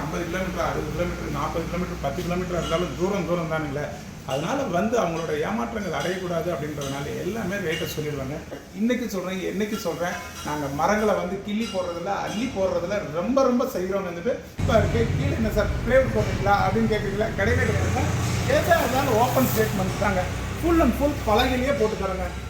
ஐம்பது கிலோமீட்டர் அறுபது கிலோமீட்டர் நாற்பது கிலோமீட்டர் பத்து கிலோமீட்டர் இருந்தாலும் தூரம் தூரம் தானுங்களே அதனால் வந்து அவங்களோட ஏமாற்றங்கள் அடையக்கூடாது அப்படின்றதுனால எல்லாமே ரேட்டை சொல்லிடுவாங்க. இன்றைக்கி சொல்கிறேன் என்றைக்கு சொல்கிறேன் நாங்கள் மரங்களை வந்து கிள்ளி போடுறதுல அள்ளி போடுறதுல ரொம்ப ரொம்ப செய்கிறோம் வந்துட்டு இப்போ இருக்கு கீழே என்ன சார் ப்ளேவுட் போடுறீங்களா அப்படின்னு கேட்குறீங்களா கிடையவே கிடையாது எதாக இருந்தாலும் ஓப்பன் ஸ்டேட்மெண்ட் தாங்க. ஃபுல் அண்ட் ஃபுல் பலகையிலேயே போட்டு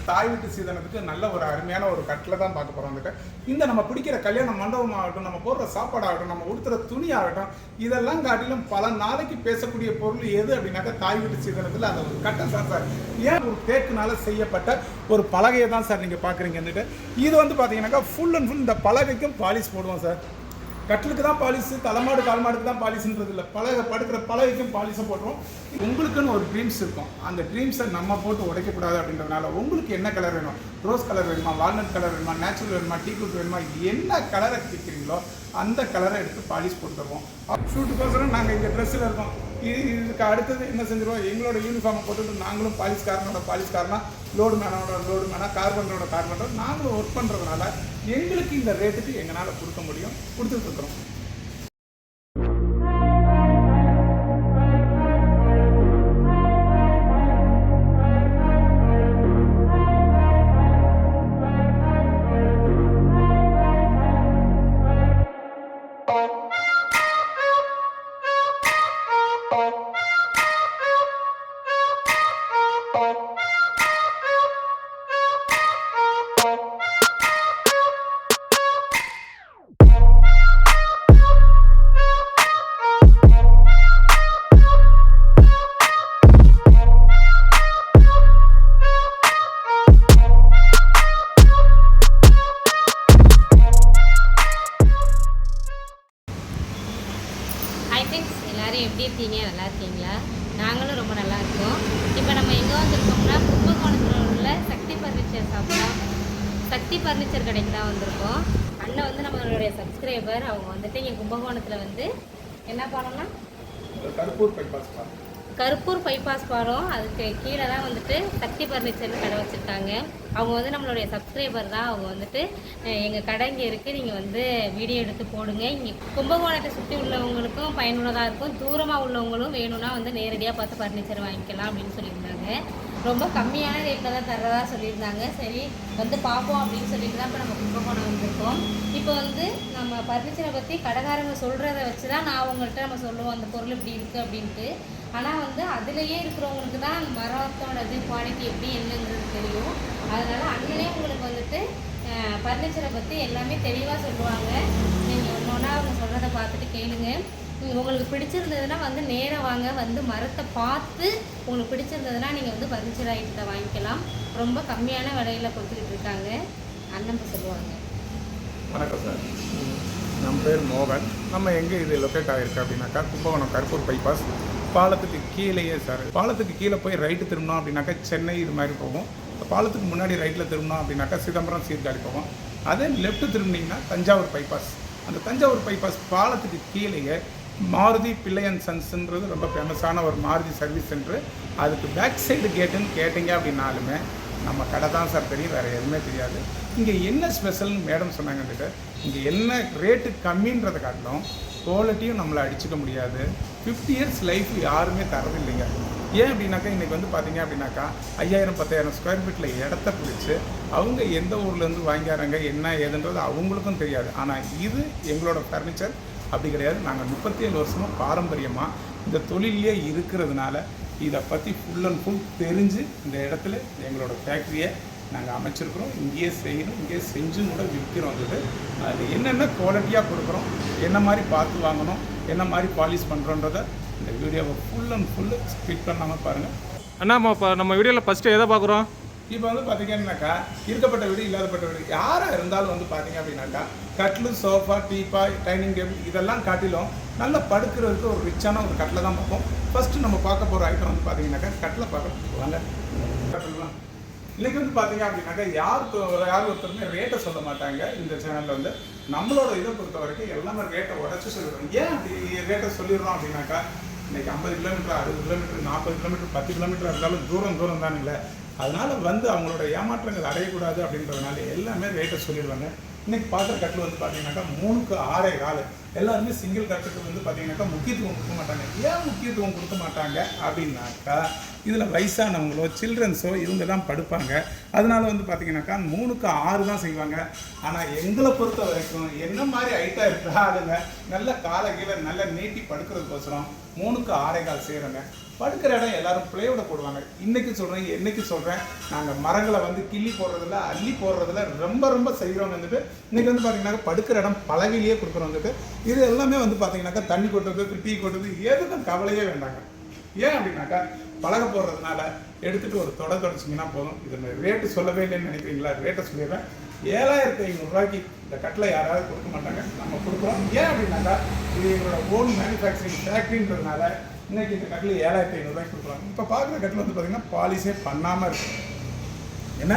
தாய் வீட்டு சீதனத்துக்கு நல்ல ஒரு அருமையான ஒரு கட்டில் தான் பார்க்க போகிறோம் வந்துட்டு இந்த நம்ம பிடிக்கிற கல்யாண மண்டபம் ஆகட்டும் நம்ம போடுற சாப்பாடு ஆகட்டும் நம்ம உடுத்துற துணி ஆகட்டும் இதெல்லாம் காட்டிலும் பல நாளைக்கு பேசக்கூடிய பொருள் எது அப்படின்னாக்கா தாய் வீட்டு சீதனத்தில் அந்த ஒரு கட்டம் சார் சார். ஏன் ஒரு தேக்குனால செய்யப்பட்ட ஒரு பலகையை தான் சார் நீங்கள் பார்க்குறீங்க வந்துட்டு இது வந்து பார்த்தீங்கன்னாக்கா ஃபுல் அண்ட் ஃபுல் இந்த பலகைக்கும் பாலிஷ் போடுவோம் சார். கட்டிலுக்கு தான் பாலிசு தலைமாடு கால்மாடுக்கு தான் பாலிசுன்றது இல்லை. பழக படுக்கிற பழகைக்கும் பாலிசை போடுறோம் உங்களுக்குன்னு ஒரு ட்ரீம்ஸ் இருக்கும். அந்த ட்ரீம்ஸை நம்ம போட்டு உடைக்கக்கூடாது அப்படின்றதுனால உங்களுக்கு என்ன கலர் வேணும்? ரோஸ் கலர் வேணுமா? வால்நட் கலர் வேணுமா? நேச்சுரல் வேணுமா? டீ குட் வேணுமா? என்ன கலரை கேட்குறீங்களோ அந்த கலரை எடுத்து பாலிஷ் போட்டு தருவோம். ஷூட்டுக்கோசரம் நாங்கள் இந்த ட்ரெஸ்ஸில் இருக்கோம். இது இதுக்கு அடுத்தது என்ன செஞ்சிருவோம்? எங்களோட யூனிஃபார்மை போட்டுட்டு நாங்களும் பாலிஸ்காரனோட பாலிஸ்காரனா லோடு மேனோட லோடு மேனா கார்பெண்டரோட கார்பெண்டர் நாங்களும் ஒர்க் பண்ணுறதுனால எங்களுக்கு இந்த ரேட்டுக்கு எங்களால் கொடுக்க முடியும். கொடுத்துட்ருக்குறோம் கருப்பூர் பைபாஸ் பாலம் கருப்பூர் பைபாஸ் பாலம் அதுக்கு கீழே தான் வந்துட்டு சக்தி பர்னிச்சர்னு கடை வச்சுருக்காங்க. அவங்க வந்து நம்மளுடைய சப்ஸ்கிரைபர் தான். அவங்க வந்துட்டு எங்கள் கடை இங்கே இருக்குது நீங்கள் வந்து வீடியோ எடுத்து போடுங்க. இங்கே கும்பகோணத்தை சுற்றி உள்ளவங்களுக்கும் பயனுள்ளதாக இருக்கும். தூரமாக உள்ளவங்களும் வேணும்னா வந்து நேரடியாக பார்த்து ஃபர்னிச்சர் வாங்கிக்கலாம் அப்படின்னு சொல்லியிருந்தாங்க. ரொம்ப கம்மியான ரேட்டில் தான் தர்றதா சொல்லியிருந்தாங்க. சரி வந்து பார்ப்போம் அப்படின்னு சொல்லிட்டு தான் இப்போ நம்ம கும்பகோணம் வந்திருக்கோம் இப்போ வந்து நம்ம பர்னிச்சரை பற்றி கடைக்காரங்க சொல்கிறத வச்சு தான் நான் அவங்கள்ட்ட நம்ம சொல்லுவோம் அந்த பொருள் இப்படி இருக்குது அப்படின்ட்டு. ஆனால் வந்து அதுலேயே இருக்கிறவங்களுக்கு தான் அந்த மரத்தோட இது குவாலிட்டி எப்படி என்னங்கிறது தெரியும். அதனால் அண்ணனே உங்களுக்கு வந்துட்டு பர்னிச்சரை பற்றி எல்லாமே தெளிவாக சொல்லுவாங்க. நீங்கள் ஒன்று ஒன்றா அவங்க சொல்கிறத பார்த்துட்டு கேளுங்க. உங்களுக்கு பிடிச்சிருந்ததுன்னா வந்து நேராக வாங்க வந்து மரத்தை பார்த்து உங்களுக்கு பிடிச்சிருந்ததுன்னா நீங்கள் வந்து பர்னிச்சர் ஐட்டத்தை வாங்கிக்கலாம். ரொம்ப கம்மியான விலையில் கொடுத்துக்கிட்டு இருக்காங்க. அண்ணன் சொல்லுவாங்க வணக்கம் சார். நம்ம பேர் மோகன். நம்ம எங்கே இது லொக்கேட் ஆகிருக்கு அப்படின்னாக்கா கும்பகோணம் கருப்பூர் பைபாஸ் பாலத்துக்கு கீழேயே சார். பாலத்துக்கு கீழே போய் ரைட்டு திரும்பினோம் அப்படின்னாக்கா சென்னை இது மாதிரி போகும். பாலத்துக்கு முன்னாடி ரைட்டில் திரும்பினோம் அப்படின்னாக்கா சிதம்பரம் சீர்காழி போகும். அதே லெஃப்ட்டு திரும்பினீங்கன்னா தஞ்சாவூர் பைபாஸ் அந்த தஞ்சாவூர் பைபாஸ் பாலத்துக்கு கீழேயே மாருதி பிள்ளையன் சன்ஸ்ன்றது ரொம்ப ஃபேமஸான ஒரு மாருதி சர்வீஸ் சென்ட்ரு அதுக்கு பேக் சைடு கேட்டுன்னு கேட்டிங்க அப்படின்னாலுமே நம்ம கடை தான் சார் தெரியும் வேறு எதுவுமே தெரியாது. இங்கே என்ன ஸ்பெஷல்னு மேடம் சொன்னாங்கன்ட்டு இங்கே என்ன ரேட்டு கம்மின்றதை காட்டிலும் குவாலிட்டியும் நம்மளை அடிச்சுக்க முடியாது. ஃபிஃப்டி இயர்ஸ் லைஃப் யாருமே தரதில்லைங்க ஏன் அப்படின்னாக்கா இன்றைக்கி வந்து பார்த்தீங்க அப்படின்னாக்கா ஐயாயிரம் பத்தாயிரம் ஸ்கொயர் ஃபீட்டில் இடத்த பிடிச்சி அவங்க எந்த ஊர்லேருந்து வாங்கிறாங்க என்ன ஏதுன்றது அவங்களுக்கும் தெரியாது. ஆனால் இது எங்களோட ஃபர்னிச்சர் அப்படி கிடையாது. நாங்கள் முப்பத்தி ஏழு பாரம்பரியமாக இந்த தொழிலே இருக்கிறதுனால இதை பற்றி ஃபுல் அண்ட் ஃபுல் தெரிஞ்சு இந்த இடத்துல எங்களோட ஃபேக்ட்ரியை நாங்கள் அமைச்சிருக்கிறோம். இங்கேயே செய்யணும் இங்கேயே செஞ்சும் கூட விற்கிறோம் இது. அது என்னென்ன குவாலிட்டியாக கொடுக்குறோம் என்ன மாதிரி பார்த்து வாங்கணும் என்ன மாதிரி பாலிஷ் பண்ணுறோன்றத இந்த வீடியோவை ஃபுல் அண்ட் ஃபுல்லு ஸ்பிட் பண்ணாமல் பாருங்கள் அண்ணா நம்ம இப்போ நம்ம வீடியோவில் ஃபஸ்ட்டு எதை பார்க்குறோம்? இப்போ வந்து பார்த்தீங்கன்னாக்கா இருக்கப்பட்ட வீடு இல்லாதப்பட்ட வீடு யாராக இருந்தாலும் வந்து பார்த்தீங்க அப்படின்னாக்கா கட்லு சோஃபா டீப்பா டைனிங் டேபிள் இதெல்லாம் காட்டிலும் நல்லா படுக்கிறதுக்கு ஒரு ரிச்சான ஒரு கட்டில் தான் பார்ப்போம். ஃபஸ்ட்டு நம்ம பார்க்க போகிற ஐட்டம் வந்து பார்த்தீங்கன்னாக்கா கட்டில் பார்க்க வாங்க. கட்டிலாம் இன்றைக்கி வந்து பார்த்தீங்க அப்படின்னாக்கா யாருக்கு யார் ஒருத்தருமே ரேட்டை சொல்ல மாட்டாங்க இந்த சேனலில் வந்து. நம்மளோட இதை பொறுத்த வரைக்கும் எல்லாமே ரேட்டை உடச்சி சொல்லிடுறோம். ஏன் அப்படி ரேட்டை சொல்லிடுறோம் அப்படின்னாக்கா இன்னைக்கு ஐம்பது கிலோமீட்டர் அறுபது கிலோமீட்டர் நாற்பது கிலோமீட்டர் பத்து கிலோமீட்டர் இருந்தாலும் தூரம் தூரம் தானுங்களே அதனால் வந்து அவங்களோட ஏமாற்றங்கள் அடையக்கூடாது அப்படின்றதுனால எல்லாமே ரேட்டை சொல்லிடுவாங்க. இன்னைக்கு பார்க்குற கட்டில் வந்து பார்த்தீங்கன்னாக்கா மூணுக்கு ஆறே கால். எல்லாருமே சிங்கிள் கட்டுக்கு வந்து பார்த்தீங்கன்னாக்கா முக்கியத்துவம் கொடுக்க மாட்டாங்க. ஏன் முக்கியத்துவம் கொடுக்க மாட்டாங்க? அப்படின்னாக்கா இதில் வயசானவங்களோ சில்ட்ரன்ஸோ இவங்க தான் படுப்பாங்க. அதனால வந்து பார்த்தீங்கன்னாக்கா மூணுக்கு ஆறு தான் செய்வாங்க. ஆனால் எங்களை பொறுத்த வரைக்கும் என்ன மாதிரி ஐட்டாக இருக்கா ஆளுங்க நல்ல காலை கீழே நல்ல நீட்டி படுக்கிறதுக்கோசரம் மூணுக்கு ஆறே கால் செய்கிறோங்க படுக்கிற இடம் எல்லாரும் பிளேயோட போடுவாங்க. இன்னைக்கு சொல்கிறேன் என்னைக்கு சொல்கிறேன் நாங்கள் மரங்களை வந்து கிள்ளி போடுறதுல அள்ளி போடுறதுல ரொம்ப ரொம்ப செய்கிறோம் வந்துட்டு இன்னைக்கு வந்து பார்த்தீங்கன்னாக்கா படுக்கிற இடம் பலகையிலேயே கொடுக்குறோம் வந்துட்டு. இது எல்லாமே வந்து பார்த்தீங்கன்னாக்கா தண்ணி கொட்டுறது டீ கொட்டுறது எதுக்கும் கவலையே வேண்டாங்க. ஏன் அப்படின்னாக்கா பலகை போடுறதுனால எடுத்துகிட்டு ஒரு தொட தொடச்சிங்கன்னா போதும். இது ரேட்டு சொல்லவே இல்லைன்னு நினைக்கிறீங்களா? ரேட்டை சொல்லிடுறேன். ஏழாயிரத்தி ஐநூறுரூவாய்க்கு இந்த கட்டில் யாராவது கொடுக்க மாட்டாங்க. நம்ம கொடுக்குறோம். ஏன் அப்படின்னாக்கா இது எங்களோட ஓன் மேனுஃபேக்சரிங் ஃபேக்ட்ரின்றதுனால இன்றைக்கி இந்த கட்டில் ஏழாயிரத்தி ஐநூறுரூவாய்க்கு கொடுக்குறாங்க. இப்போ பார்க்குற கட்டில் வந்து பார்த்தீங்கன்னா பாலிஷே பண்ணாமல் இருக்குது என்ன?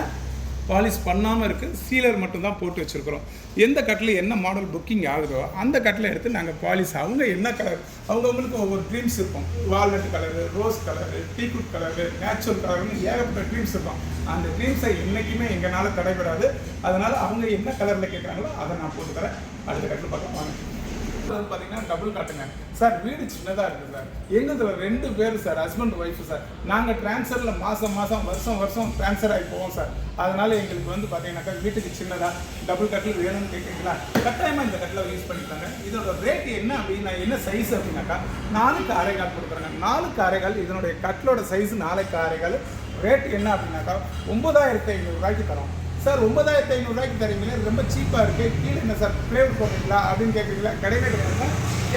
பாலிஷ் பண்ணாமல் இருக்குது சீலர் மட்டும்தான் போட்டு வச்சுருக்குறோம். எந்த கட்டில் என்ன மாடல் புக்கிங் ஆகுதோ அந்த கட்டில் எடுத்து நாங்கள் பாலிஷ் அவங்க என்ன கலர் அவங்கவுங்களுக்கு ஒவ்வொரு ட்ரீம்ஸ் இருக்கும். Walnut colour rose colour teak wood colour natural கலர்னு ஏகப்பட்ட ட்ரீம்ஸ் இருக்கும். அந்த ட்ரீம்ஸை என்றைக்குமே எங்களால் தடைபடாது. அதனால் அவங்க என்ன கலரில் கேட்குறாங்களோ அதை நான் போட்டு தரேன் அடுத்த கட்டில் பார்க்க வாங்க. வந்து பார்த்தீங்கன்னா டபுள் காட்டுங்க சார் வீடு சின்னதாக இருக்குது சார் எங்கள் ரெண்டு பேர் சார் ஹஸ்பண்ட் ஒய்ஃப் சார் நாங்கள் ட்ரான்ஸ்ஃபரில் மாதம் மாதம் வருஷம் வருஷம் ட்ரான்ஸ்ஃபர் ஆகி போவோம் சார் அதனால எங்களுக்கு வந்து பார்த்தீங்கன்னாக்கா வீட்டுக்கு சின்னதாக டபுள் கட்டில் வேணும்னு கேட்குறீங்களா கட்டாயமாக இந்த கட்டில் யூஸ் பண்ணிட்டாங்க இதோட ரேட் என்ன அப்படின்னா என்ன சைஸ் அப்படின்னாக்கா நாலுக்கு அரைகால் கொடுக்குறாங்க. நாலுக்கு அரைகால் இதனுடைய கட்டிலோட சைஸ் நாலுக்கு அரைகால் ரேட் என்ன அப்படின்னாக்கா ஒம்பதாயிரத்தி ஐநூறுரூவாய்க்கு தரோம். சார் ஒன்பதாயிரத்தி ஐநூறுரூவாய்க்கு தரீங்களே ரொம்ப சீப்பாக இருக்குது கீழே என்ன சார் ஃப்ளேவர் போடுறீங்களா அப்படின்னு கேட்குறீங்களா கிடையவே கிடையாது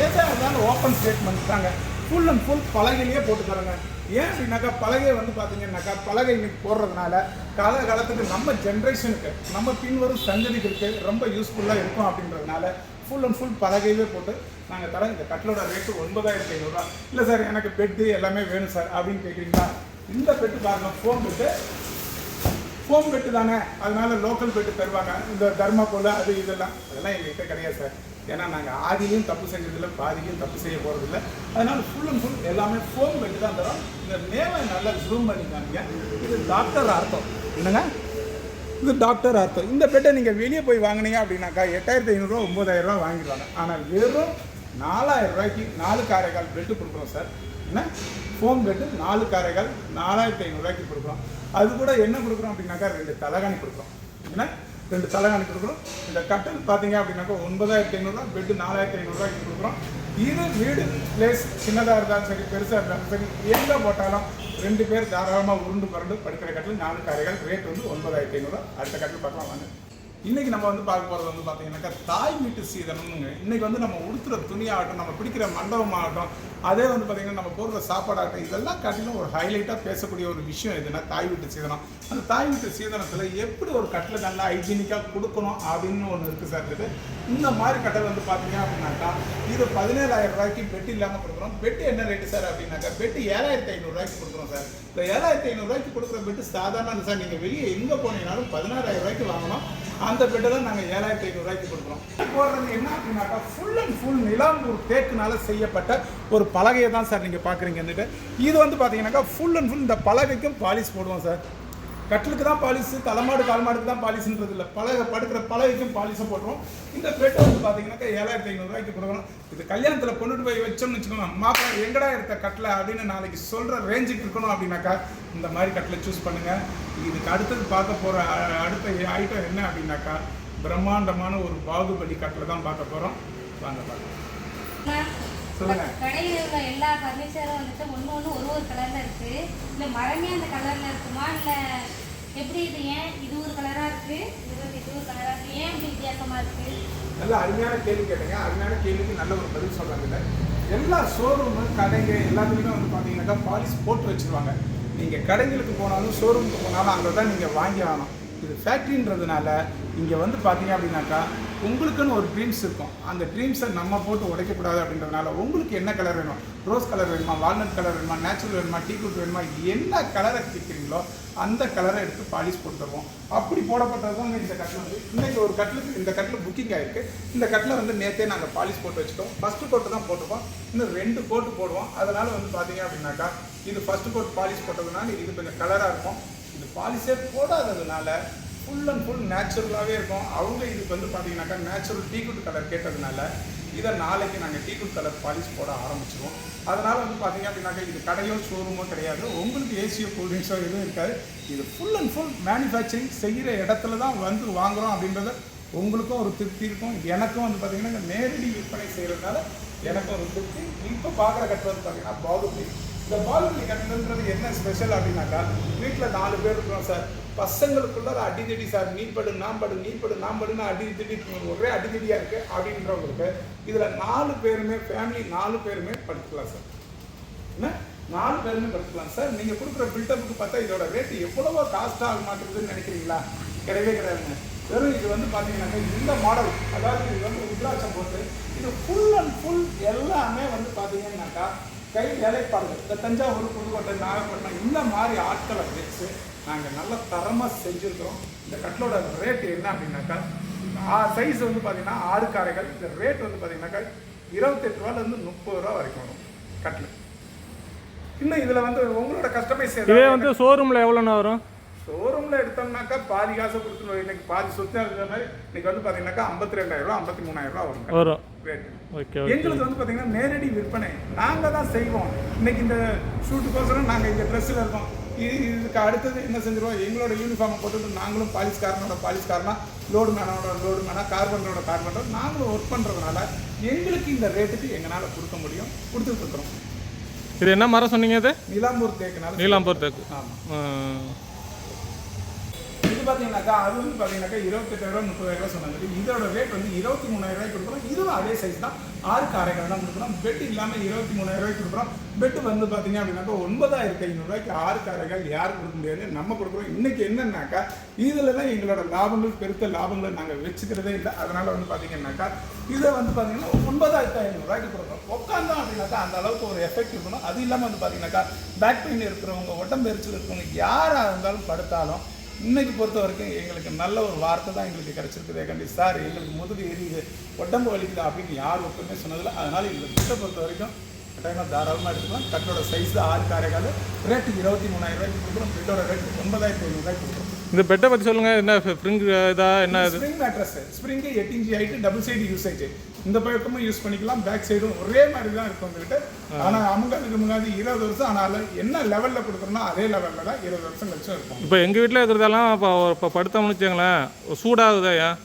ஏதா இருந்தாலும் ஓப்பன் ஸ்டேட்மெண்ட் தாங்க. ஃபுல் அண்ட் ஃபுல் பலகையிலேயே போட்டு தரோங்க. ஏன் அப்படின்னாக்கா பலகை வந்து பார்த்தீங்கன்னாக்கா பலகை இன்னைக்கு போடுறதுனால காலகாலத்துக்கு நம்ம ஜென்ரேஷனுக்கு நம்ம பின்வரும் சந்ததிகளுக்கு ரொம்ப யூஸ்ஃபுல்லாக இருக்கும் அப்படின்றதுனால ஃபுல் அண்ட் ஃபுல் பலகையவே போட்டு நாங்கள் தரோம் இந்த கட்டிலோட ரேட்டு ஒன்பதாயிரத்தி ஐநூறுரூவா இல்லை சார் எனக்கு பெட்டு எல்லாமே வேணும் சார் அப்படின்னு கேட்குறீங்களா இந்த பெட்டு பாருங்கள் ஃபோன் பெட்டு ஃபோம் பெட்டு தானே. அதனால லோக்கல் பெட்டு தருவாங்க. இந்த தர்மாக்கோல் அது இதெல்லாம். அதெல்லாம் எங்ககிட்ட கிடையாது சார். ஏன்னா நாங்கள் ஆதியும் தப்பு செஞ்சதில்லை பாதியும் தப்பு செய்ய போகிறதில்ல அதனால் ஃபுல் அண்ட் ஃபுல் எல்லாமே ஃபோம் பெட்டு தான் தரோம். இந்த நேமை நல்லா ஜூம் பண்ணி காமிங்க. இது டாக்டர் அர்த்தம். என்னங்க? இது டாக்டர் அர்த்தம். இந்த பெட்டை நீங்கள் வெளியே போய் வாங்கினீங்க அப்படின்னாக்கா எட்டாயிரத்தி ஐநூறுரூவா ஒம்பதாயிரரூவா வாங்கிடுவாங்க. ஆனால் வெறும் நாலாயிரம் ரூபாய்க்கு நாலு காரைக்கால் பெட்டு கொடுக்குறோம் சார். என்ன? ஃபோம் பெட்டு நாலு காரைக்கால் நாலாயிரத்தி ஐநூறுரூவாய்க்கு கொடுக்குறோம். அது கூட என்ன கொடுக்குறோம் அப்படின்னாக்கா ரெண்டு தலகாணி கொடுக்குறோம். என்ன? ரெண்டு தலகாணி கொடுக்குறோம். இந்த கட்டல் பார்த்தீங்க அப்படின்னாக்கா ஒன்பதாயிரத்தி ஐநூறுரூவா பெட்டு நாலாயிரத்தி ஐநூறுரூவாய்க்கு கொடுக்குறோம். இது வீடு பிளேஸ் சின்னதாக இருந்தாலும் சரி பெருசாக இருந்தாலும் சரி எங்கே போட்டாலும் ரெண்டு பேர் தாராளமாக உருண்டு பரண்டு படுக்கிற கட்டில் நாலு காரைகள் ரேட் வந்து ஒன்பதாயிரத்தி ஐநூறுரூவா அடுத்த கட்டில் பார்க்கலாம் வாங்க. இன்னைக்கு நம்ம வந்து பார்க்க போகிறது வந்து பார்த்தீங்கன்னாக்கா தாய் வீட்டு சீதனம்னுங்க இன்னைக்கு வந்து நம்ம உடுத்துகிற துணியாகட்டும் நம்ம பிடிக்கிற மண்டபம் ஆகட்டும் அதே வந்து பார்த்தீங்கன்னா நம்ம போடுற சாப்பாடாகட்டும் இதெல்லாம் காட்டிலும் ஒரு ஹைலைட்டாக பேசக்கூடிய ஒரு விஷயம் எதுனா தாய் வீட்டு சீதனம். அந்த தாய் வீட்டு சீதனத்தில் எப்படி ஒரு கட்டில் நல்லா ஹைஜீனிக்காக கொடுக்கணும் அப்படின்னு ஒன்று இருக்குது சார் இது இந்த மாதிரி கட்டல் வந்து பார்த்தீங்க அப்படின்னாக்கா இது பதினேழாயிரம் ரூபாய்க்கு பெட் இல்லாமல் கொடுக்குறோம். பெட் என்ன ரேட்டு சார் அப்படின்னாக்கா பெட்டு ஏழாயிரத்தி ஐநூறுரூவாய்க்கு கொடுக்குறோம் சார் இந்த ஏழாயிரத்தி ஐநூறுரூவாய்க்கு கொடுக்குற பெட்டு சாதாரண சார் நீங்கள் வெளியே எங்கே போனீங்கனாலும் பதினாறாயிரம் ரூபாய்க்கு வாங்கணும். அந்த பெட்டை தான் நாங்கள் ஏழாயிரத்தி ஐநூறுரூவாய்க்கு கொடுக்குறோம். போடுறது என்ன அப்படின்னாக்கா ஃபுல் அண்ட் ஃபுல் நிலாம்பூர் தேக்குனால செய்யப்பட்ட ஒரு பலகையை தான் சார் நீங்கள் பார்க்குறீங்க வந்துட்டு இது வந்து பார்த்தீங்கன்னாக்கா ஃபுல் அண்ட் ஃபுல் இந்த பலகைக்கும் பாலிஷ் போடுவோம் சார். கட்டிலுக்கு தான் பாலிசு தலைமாடு கால்மாடுக்கு தான் பாலிசுன்றது இல்லை. பழக படுக்கிற பழகைக்கும் பாலிசை போடுறோம் இந்த பெட்டை வந்து பார்த்தீங்கன்னாக்கா ஏழாயிரத்தி ஐநூறுரூவாய்க்கு கொடுக்குறோம் இது கல்யாணத்தில் கொண்டுட்டு போய் வச்சோம்னு வச்சுக்கோங்க. மாப்பிள்ளை எங்கடா எடுத்த கட்டில்? அப்படின்னு நாளைக்கு சொல்கிற ரேஞ்சுக்கு இருக்கணும் அப்படின்னாக்கா இந்த மாதிரி கட்டில் சூஸ் பண்ணுங்கள் இதுக்கு அடுத்தது பார்க்க போகிற அடுத்த ஐட்டம் என்ன அப்படின்னாக்கா பிரம்மாண்டமான ஒரு பாகுபலி கட்டில் தான் பார்க்க போகிறோம் வாங்க பார்க்கலாம். கடையில் உள்ள எல்லா ஃபர்னிச்சரும் வந்துட்டு ஒன்று ஒன்று ஒரு ஒரு கலரில் இருக்கு. இல்லை மரமே அந்த கலரில் இருக்குமா? இல்லை எப்படி இது ஏன் இது ஒரு கலராக இருக்கு? இது இது ஒரு கலராக இருக்கு. ஏன் இப்படி வித்தியாசமாக இருக்கு? நல்ல அருமையான கேள்வி கேட்டீங்க. அருமையான கேள்விக்கு நல்ல ஒரு பதில் சொல்கிறாங்க எல்லா ஷோரூமு கடைங்க எல்லாத்துலேயுமே வந்து பார்த்தீங்கன்னாக்கா பாலிஷ் போட்டு வச்சுருவாங்க. நீங்கள் கடைங்களுக்கு போனாலும் ஷோரூமுக்கு போனாலும் அங்கே தான் நீங்கள் வாங்கி ஆகணும் இது ஃபேக்ட்ரின்றதுனால இங்கே வந்து பார்த்தீங்க அப்படின்னாக்கா உங்களுக்குன்னு ஒரு ட்ரீம்ஸ் இருக்கும். அந்த ட்ரீம்ஸை நம்ம போட்டு உடைக்கக்கூடாது அப்படின்றதுனால உங்களுக்கு என்ன கலர் வேணும்? ரோஸ் கலர் வேணுமா? வால்நட் கலர் வேணுமா? நேச்சுரல் வேணுமா? டீ குட் வேணுமா? என்ன கலரை கேட்குறீங்களோ அந்த கலரை எடுத்து பாலிஷ் போட்டு தருவோம். அப்படி போடப்பட்டது தான் இந்த கட்டில். வந்து இன்றைக்கி ஒரு கட்டிலுக்கு இந்த கட்டில் புக்கிங் ஆகிருக்கு இந்த கட்டில் வந்து நேற்றே நாங்கள் பாலிஷ் போட்டு வச்சுட்டோம். ஃபஸ்ட்டு கோட்டு தான் போட்டுப்போம் இன்னும் ரெண்டு கோட்டு போடுவோம். அதனால் வந்து பார்த்தீங்க அப்படின்னாக்கா இது ஃபஸ்ட்டு கோட் பாலிஷ் போட்டதுனால இது கொஞ்சம் கலராக இருக்கும். இது பாலிஷே போடாததுனால ஃபுல் அண்ட் ஃபுல் நேச்சுரலாகவே இருக்கும். அவங்க இதுக்கு வந்து பார்த்தீங்கன்னாக்கா நேச்சுரல் டீக்குட் கலர் கேட்டதுனால இதை நாளைக்கு நாங்கள் டீக்குட் கலர் பாலிஷ் போட ஆரம்பிச்சிருவோம். அதனால் வந்து பார்த்தீங்க அப்படின்னாக்கா இது கடையோ ஷோரூமோ கிடையாது. உங்களுக்கு ஏசியோ கூல்ட்ரிங்ஸோ எதுவும் இருக்காது. இது ஃபுல் அண்ட் ஃபுல் மேனுஃபேக்சரிங் செய்கிற இடத்துல தான் வந்து வாங்குகிறோம் அப்படின்றத உங்களுக்கும் ஒரு திருப்தி இருக்கும். எனக்கும் வந்து பார்த்தீங்கன்னா இந்த நேரடி விற்பனை செய்கிறதுனால எனக்கும் ஒரு திருப்தி. இப்போ பார்க்குற கட்டு வந்து பார்த்திங்கன்னா பாகுபலி. இந்த பாகுபலி கட்டுன்றது என்ன ஸ்பெஷல் அப்படின்னாக்கா வீட்டில் நாலு பேர் இருக்கிறோம் சார். பசங்களுக்குள்ள அடிதடி சார் நீ படு நான் படு நீ படு நான் படுன்னு அடி திடி ஒரே அடிதடியாக இருக்குது அப்படின்றவங்களுக்கு இதில் நாலு பேருமே ஃபேமிலி நாலு பேருமே படுத்துக்கலாம் சார். என்ன? நாலு பேருமே படுத்துக்கலாம் சார். நீங்கள் கொடுக்குற பில்டப்புக்கு பார்த்தா இதோட ரேட்டு எவ்வளவோ காஸ்ட் ஆக மாட்டேங்குதுன்னு நினைக்கிறீங்களா? கிடையவே கிடையாதுங்க. வெறும் இது வந்து பார்த்தீங்கன்னாக்கா இந்த மாடல் அதாவது இது வந்து உத்ராட்சம் போட்டு இது ஃபுல் அண்ட் ஃபுல் எல்லாமே வந்து பார்த்தீங்கன்னாக்கா கை வேலைப்பாடுகள் இந்த தஞ்சாவூர் புதுக்கோட்டை நாகப்பட்டினம் இந்த மாதிரி ஆட்களை வச்சு நாங்கள் நல்ல தரமாக செஞ்சுருக்கிறோம். இந்த கட்டிலோட ரேட் என்ன அப்படின்னாக்கா சைஸ் வந்து பார்த்தீங்கன்னா ஆறு காரைகள் இந்த ரேட் வந்து பார்த்தீங்கன்னாக்கா இருபத்தெட்டு ரூபாலேருந்து முப்பது ரூபா வரைக்கும் வரும் கட்டில். இன்னும் இதில் வந்து உங்களோட கஸ்டமைஸ் இதே வந்து ஷோரூமில் எவ்வளோண்ணா வரும்? ஷோரூமில் எடுத்தோம்னாக்கா பாதி காசு கொடுத்துருவோம் இன்னைக்கு பாதி சொத்து இருக்கிற மாதிரி இன்னைக்கு வந்து பார்த்தீங்கன்னாக்கா ஐம்பத்தி ரெண்டாயிரம் ரூபா ஐம்பத்தி மூணாயிரம் ரூபா வரும் வரும். ஓகே எங்களுக்கு வந்து பார்த்தீங்கன்னா நேரடி விற்பனை. நாங்கள் தான் செய்வோம். இன்னைக்கு இந்த ஷூட்டுக்கோசரம் நாங்கள் இந்த ட்ரெஸ்ஸில் இருக்கோம். இது இதுக்கு அடுத்தது என்ன செஞ்சிருவோம்? எங்களோட யூனிஃபார்மை போட்டுட்டு நாங்களும் பாலிஸ்காரனோட பாலிஸ்காரனா லோடு மேனோட லோடு மேனா கார்பெண்டரோட கார்பெண்டர் நாங்களும் ஒர்க் பண்ணுறதுனால எங்களுக்கு இந்த ரேட்டுக்கு எங்களால் கொடுக்க முடியும். கொடுத்துட்டு இருக்கிறோம். இது என்ன மரம் சொன்னீங்க இது? நிலாம்பூர் தேக்குனால நீலாம்பூர் தேக்கு. ஆமாம். இது பார்த்தீங்கன்னாக்கா அது வந்து பார்த்தீங்கன்னாக்கா இருபத்தெட்டாயிரம் முப்பதாயிரம் சொன்னாங்க. இதோட ரேட் வந்து இருபத்தி மூணாயிரம் கொடுக்குறோம் இதுவும் அதே சைஸ் தான். ஆறு காரைகள் தான் கொடுக்குறோம் பெட் இல்லாமல் இருபத்தி மூணாயிரம் ரூபாய்க்கு கொடுக்குறோம் பெட் வந்து பார்த்தீங்க அப்படின்னாக்கா ஒன்பதாயிரத்தி ஐநூறுரூவாய்க்கு ஆறு காரைகள் யாரும் கொடுக்க முடியாது. நம்ம கொடுக்குறோம். இன்னைக்கு என்னன்னாக்கா இதில் தான் எங்களோட லாபங்கள் பெருத்த லாபங்களை நாங்கள் வச்சுக்கிறதே இல்லை. அதனால் வந்து பார்த்தீங்கன்னாக்கா இதை வந்து பார்த்தீங்கன்னா ஒன்பதாயிரத்தி ஐநூறுரூவாய்க்கு கொடுக்குறோம் உட்காந்தோம் அப்படின்னாக்கா அந்த அளவுக்கு ஒரு எஃபெக்ட் இருக்கணும். அது இல்லாமல் வந்து பார்த்தீங்கன்னாக்கா பேக் பெயின் இருக்கிறவங்க உடம்பெரிச்சல் இருக்கிறவங்க யாராக இருந்தாலும் படுத்தாலும் இன்னைக்கு பொறுத்த வரைக்கும் எங்களுக்கு நல்ல ஒரு வார்த்தை தான் எங்களுக்கு கிடைச்சிருக்குதே. கண்டி சார் எங்களுக்கு முதுகு எரியுது உடம்பு வலிக்குது அப்படின்னு யார் ஒருத்தருமே சொன்னதில்லை. அதனால் இந்த கிட்ட பொறுத்த வரைக்கும் கட்டாயமாக தாராளமாக எடுத்துக்கலாம். கட்டோட சைஸ் ஆறு காரைக்கால் ரேட்டு இருபத்தி மூணாயிரம் ரூபாய்க்கு கொடுக்குறோம். பெட்டோட ரேட்டு ஒன்பதாயிரத்தி ஐநூறுரூவாய்க்கு கொடுக்குறோம். இந்த பெட்டை பற்றி சொல்லுங்கள் என்ன ஸ்ப்ரிங் இதா என்ன இது? ஸ்ப்ரிங் மேட்ரஸ் ஸ்ப்ரிங்கு எட்டு inch height double side usage இந்த பக்கமும் யூஸ் பண்ணிக்கலாம். பேக் சைடும் ஒரே மாதிரி தான் இருக்கும் வந்துக்கிட்டு ஆனால் அமுகாதுக்கு முகாது இருபது வருஷம். ஆனாலும் என்ன லெவலில் கொடுக்குறோமோ அதே லெவலில் தான் இருபது வருஷம் கழிச்சும் இருக்கும். இப்போ எங்கள் வீட்டில் இருக்கிறதெல்லாம் இப்போ படுத்தோம்னு வச்சுங்களேன் சூடாகுதா ஏன்?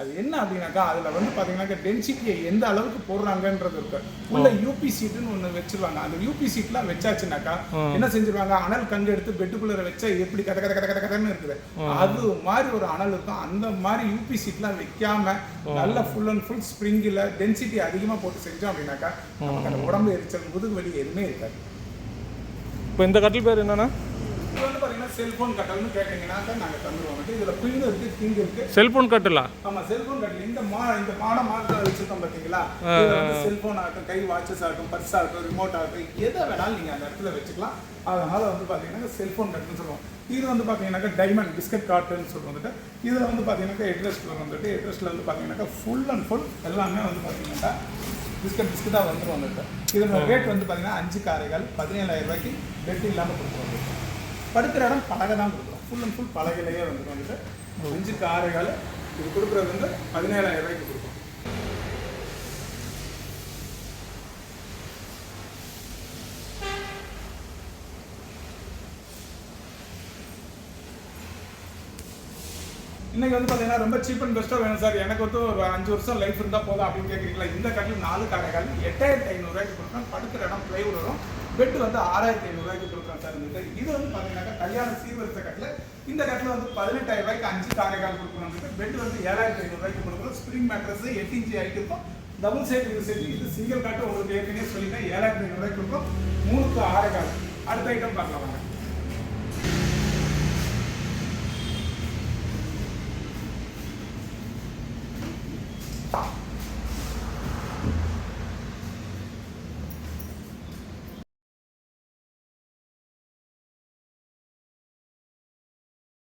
அது என்ன அப்படின்னாக்கா அதில் வந்து பார்த்தீங்கன்னாக்கா டென்சிட்டியை எந்த அளவுக்கு போடுறாங்கன்றது இருக்கு. உள்ள யூபி சீட்டுன்னு ஒன்று வச்சிருவாங்க. அந்த யூபி சீட்லாம் வச்சாச்சுனாக்கா என்ன செஞ்சிருவாங்க? அனல் கங்கு எடுத்து பெட்டுக்குள்ளே வச்சா எப்படி கத கத கத கத கதன்னு இருக்குது. அது மாதிரி ஒரு அனல் இருக்கும் அந்த மாதிரி யூபி சீட்லாம் வைக்காம நல்ல ஃபுல் அண்ட் ஃபுல் ஸ்ப்ரிங்கில் டென்சிட்டி அதிகமாக போட்டு செஞ்சோம் அப்படின்னாக்கா நமக்கு அந்த உடம்பு எரிச்சல் முதுகு வலி எதுவுமே இருக்காது. இப்போ இந்த கட்டில் பேர் என்னன்னா இது வந்து பார்த்தீங்கன்னா செல்ஃபோன் கட்டல்னு கேட்டிங்கன்னாக்கா நாங்கள் தந்துருவோம். இதில் குயின் இருக்குது கிங் இருக்குது செல்ஃபோன் கட்டிலா? ஆமா செல்போன் கட்டில். இந்த மா இந்த மாட மாடல் வச்சிருக்கோம் பார்த்தீங்களா வந்து செல்போன் ஆகட்டும் கை வாட்சஸ் ஆகட்டும் பர்ஸ் ஆகட்டும் ரிமோட் ஆகட்டும் எதை வேணாலும் நீங்கள் அந்த இடத்துல வச்சுக்கலாம். அதனால வந்து பார்த்தீங்கன்னா செல்போன் கட்டுன்னு சொல்லுவோம். இது வந்து பார்த்தீங்கன்னாக்கா டைமண்ட் பிஸ்கட் கார்ட்டுன்னு சொல்லி வந்துட்டு. இதில் வந்து பார்த்தீங்கன்னாக்கா ஹெட்ரெஸ்ட்டில் வந்துட்டு ஹெட்ரெஸ்ட்டில் வந்து பார்த்தீங்கன்னாக்கா ஃபுல் அண்ட் ஃபுல் எல்லாமே வந்து பார்த்தீங்கன்னாக்கா பிஸ்கட் பிஸ்கட்டாக வந்துடும் வந்துட்டு. இதோட ரேட் வந்து பார்த்தீங்கன்னா அஞ்சு காரைகள் பதினேழாயிரம் ரூபாய்க்கு பெட் இல்லாமல் கொடுக்குறோம் படுக்கிற இடம் பலகை தான் கொடுக்குறோம் ஃபுல் அண்ட் ஃபுல் பலகையிலேயே வந்துட்டு வந்துட்டு. அஞ்சு கால இது கொடுக்குறது வந்து பதினேழாயிரம் ரூபாய்க்கு கொடுக்கும். இன்னைக்கு வந்து பார்த்தீங்கன்னா ரொம்ப சீப் அண்ட் பெஸ்ட்டாக வேணும் சார் எனக்கு வந்து ஒரு அஞ்சு வருஷம் லைஃப் இருந்தால் போதும் அப்படின்னு கேட்குறீங்களா இந்த கட்டில் நாலு கடைகள் எட்டாயிரத்தி ஐநூறுரூவாய்க்கு கொடுக்குறோம் படுக்கிற இடம் பிளைவுட் வரும். பெட் வந்து ஆறாயிரத்தி ஐநூறுரூவாய்க்கு கொடுக்கும். சார் இது. வந்து பார்த்தீங்கன்னாக்கா கல்யாண சீர்வரிசை கட்டில். இந்த கட்டில் வந்து பதினெட்டாயிரம் ரூபாய்க்கு அஞ்சு காரைக்கால் கொடுக்குறோம் பெட் வந்து ஏழாயிரத்தி ஐநூறுரூவாய்க்கு கொடுக்குறோம் ஸ்ப்ரிங் மேட்ரஸ் எட்டு இன்ச்சு ஹைட் இருக்கும் டபுள் இது யூசேஜ் இது சிங்கிள் காட்டு உங்களுக்கு ஏற்கனவே சொல்லிட்டேன் ஏழாயிரத்தி ஐநூறுரூவாய்க்கு கொடுக்கும் மூணுக்கு ஆறு கால். அடுத்த ஐட்டம் பார்க்கலாம் வாங்க.